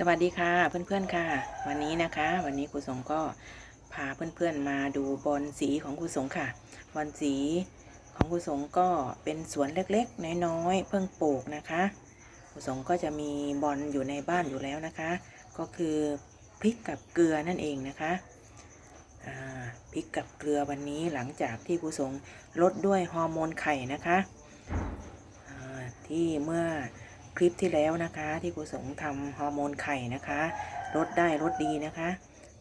สวัสดีค่ะเพื่อนๆค่ะ วันนี้นะคะ วันนี้ครูสงก็พาเพื่อนๆมาดูบอลสีของครูสงค่ะบอลสีของครูสงก็เป็นสวนเล็กๆน้อยๆเพิ่งปลูกนะคะครูสงก็จะมีบอลอยู่ในบ้านอยู่แล้วนะคะ ก็คือพริกกับเกลือนั่นเองนะคะพริกกับเกลือวันนี้หลังจากที่ครูสงลดด้วยฮอร์โมนไข่นะคะที่เมื่อ คลิปที่แล้วนะคะ ที่ครูสงทำฮอร์โมนไข่นะคะลดได้ลดดีนะคะ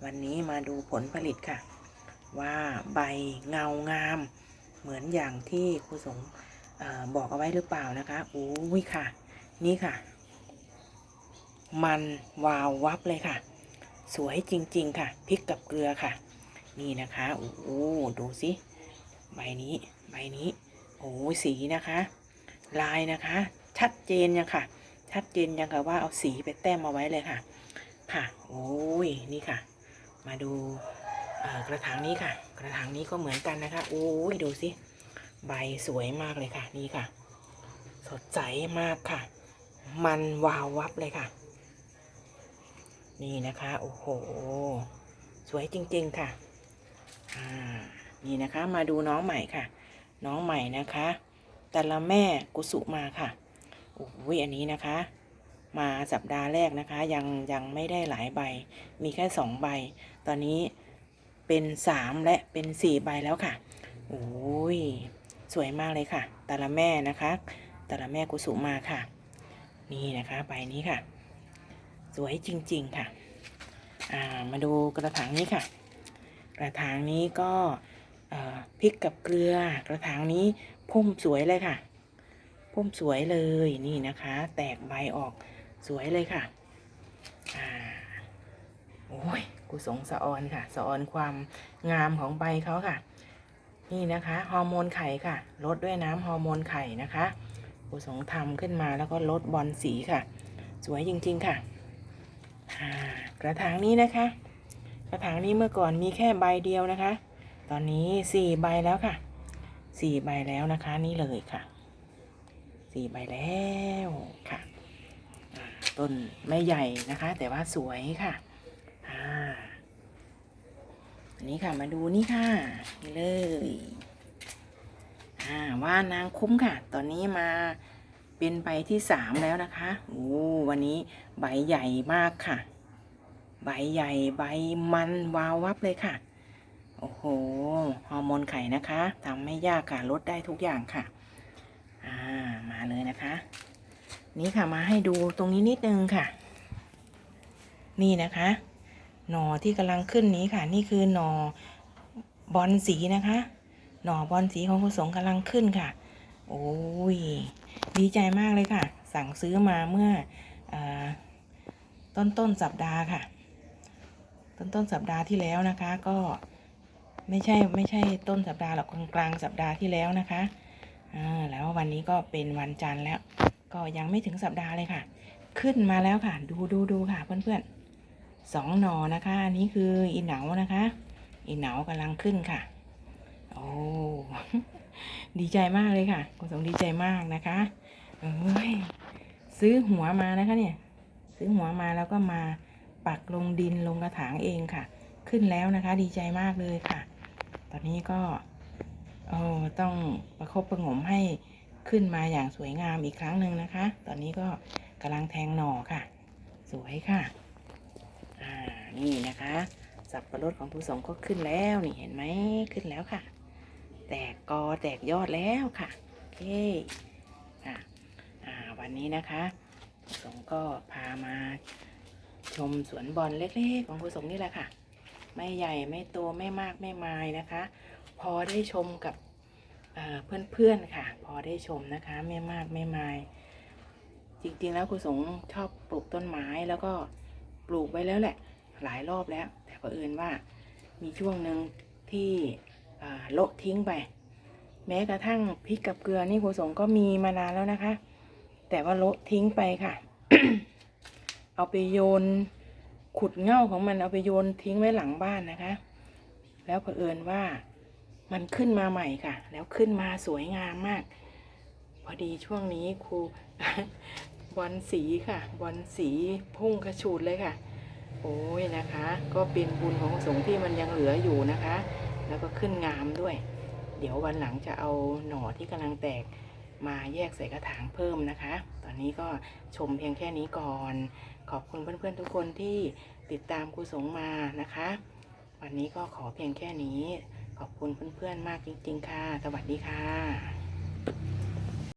วันนี้มาดูผลผลิตค่ะ ว่าใบเงางาม เหมือนอย่างที่ครูสงอบอกเอาไว้หรือเปล่านะคะอู้วิค่ะ นี่ค่ะ มันวาววับเลยค่ะ สวยจริง ๆ ค่ะพริกกับเกลือค่ะ นี่นะคะโอ้โหดูสิใบนี้ใบนี้โอ้สีนะคะ ลายนะคะ ชัดเจนยังค่ะ ชัดเจนยังกับว่าเอาสีไปแต้มมาไว้เลยค่ะ ค่ะ โอ้ย นี่ค่ะ มาดูกระถางนี้ค่ะ กระถางนี้ก็เหมือนกันนะคะ โอ้ย ดูสิใบสวยมากเลยค่ะ นี่ค่ะ สดใสมากค่ะ มันวาววับเลยค่ะ นี่นะคะ โอ้โห สวยจริง ๆ ค่ะ อ่า นี่นะคะ มาดูน้องใหม่ค่ะ น้องใหม่นะคะ แต่ละแม่กุสุมาค่ะ โอ้ยอันนี้นะคะ มาสัปดาห์แรกนะคะ ยังยังไม่ได้หลายใบ มีแค่สองใบ ตอนนี้เป็นสามและเป็นสี่ใบแล้วค่ะโอ้ยสวยมากเลยค่ะแต่ละแม่นะคะแต่ละแม่กุสุมาค่ะ นี่นะคะใบนี้ค่ะ สวยจริง ๆ ค่ะามาดูกระถางนี้ค่ะ กระถางนี้ก็พริกกับเกลือกระถางนี้พุ่มสวยเลยค่ะ พุ่มสวยเลยนี่นะคะ แตกใบออกสวยเลยค่ะอ่าโอ้ยกูสงสะออนค่ะสะออนความงามของใบเขาค่ะ นี่นะคะฮอร์โมนไข่ค่ะลดด้วยน้ำฮอร์โมนไข่นะคะกูสงทำขึ้นมาแล้วก็ลดบอลสีค่ะ สวยจริง ๆ ค่ะอ่ากระถางนี้นะคะ กระถางนี้เมื่อก่อนมีแค่ใบเดียวนะคะ ตอนนี้สี่ใบแล้วค่ะสี่ใบแล้วนะคะนี่เลยค่ะ สี่ใบแล้วค่ะ ต้นไม่ใหญ่นะคะ แต่ว่าสวยค่ะอ่าอันนี้ค่ะมาดูนี่ค่ะนี่เลยอ่าว่านางคุ้มค่ะ ตอนนี้มาเป็นใบที่สามแล้วนะคะโอ้วันนี้ใบใหญ่มากค่ะ ใบใหญ่ใบมันวาววับเลยค่ะ โอ้โห ฮอร์โมนไข่นะคะทำไม่ยากค่ะ ลดได้ทุกอย่างค่ะ มาเลยนะคะ นี่ค่ะมาให้ดูตรงนี้นิดนึงค่ะ นี่นะคะ หน่อที่กำลังขึ้นนี้ค่ะ นี่คือหน่อบอลสีนะคะ หน่อบอลสีของคุณสงกำลังขึ้นค่ะ โอ้ยดีใจมากเลยค่ะ สั่งซื้อมาเมื่ออต้นต้นสัปดาห์ค่ะ ต้นต้นสัปดาห์ที่แล้วนะคะ ก็ไม่ใช่ไม่ใช่ต้นสัปดาห์หรอกกลางกลางสัปดาห์ที่แล้วนะคะ อ่าแล้ววันนี้ก็เป็นวันจันทร์แล้ว ก็ยังไม่ถึงสัปดาห์เลยค่ะ ขึ้นมาแล้วค่ะ ดูดูดูค่ะเพื่อนๆสองหนอนะคะ อันนี้คืออีเหนานะคะ อีเหนากำลังขึ้นค่ะ โอ้ดีใจมากเลยค่ะคุณสมดีใจมากนะคะเอ้ยซื้อหัวมานะคะเนี่ย ซื้อหัวมาแล้วก็มาปักลงดินลงกระถางเองค่ะ ขึ้นแล้วนะคะ ดีใจมากเลยค่ะ ตอนนี้ก็ เออต้องประคบประงมให้ขึ้นมาอย่างสวยงามอีกครั้งหนึ่งนะคะ ตอนนี้ก็กำลังแทงหน่อค่ะ สวยค่ะ อ่า นี่นะคะ สับปะรดของผู้สงก็ขึ้นแล้วนี่เห็นไหมขึ้นแล้วค่ะ แตกกอแตกยอดแล้วค่ะโอเคอ่าอ่า วันนี้นะคะผู้สงก็พามาชมสวนบอลเล็กๆ ของครูสงนี่แหละค่ะ ไม่ใหญ่ไม่โตไม่มากไม่มายนะคะ อได้ชมกับเพื่อนๆค่ะ พอได้ชมนะคะไม่มากไม่มาย จริงๆแล้วครูสงชอบปลูกต้นไม้แล้วก็ปลูกไว้แล้วแหละ หลายรอบแล้ว แต่เผอิญว่ามีช่วงหนึ่งที่เอ่อโละทิ้งไป แม้กระทั่งพริกกับเกลือนี่ครูสงก็มีมานานแล้วนะคะ แต่ว่าโละทิ้งไปค่ะ เอาไปโยนขุดเง่าของมันเอาไปโยนทิ้งไว้หลังบ้านนะคะ แล้วเผอิญว่า มันขึ้นมาใหม่ค่ะ แล้วขึ้นมาสวยงามมาก พอดีช่วงนี้ครูบอลสีค่ะ บอลสีพุ่งกระฉูดเลยค่ะ โอ้ยนะคะ ก็เป็นบุญของสงฆ์ที่มันยังเหลืออยู่นะคะ แล้วก็ขึ้นงามด้วย เดี๋ยววันหลังจะเอาหน่อที่กำลังแตกมาแยกใส่กระถางเพิ่มนะคะ ตอนนี้ก็ชมเพียงแค่นี้ก่อน ขอบคุณเพื่อนๆทุกคนที่ติดตามครูสงมานะคะ วันนี้ก็ขอเพียงแค่นี้ ขอบคุณเพื่อนๆมากจริง ๆ ค่ะ สวัสดีค่ะ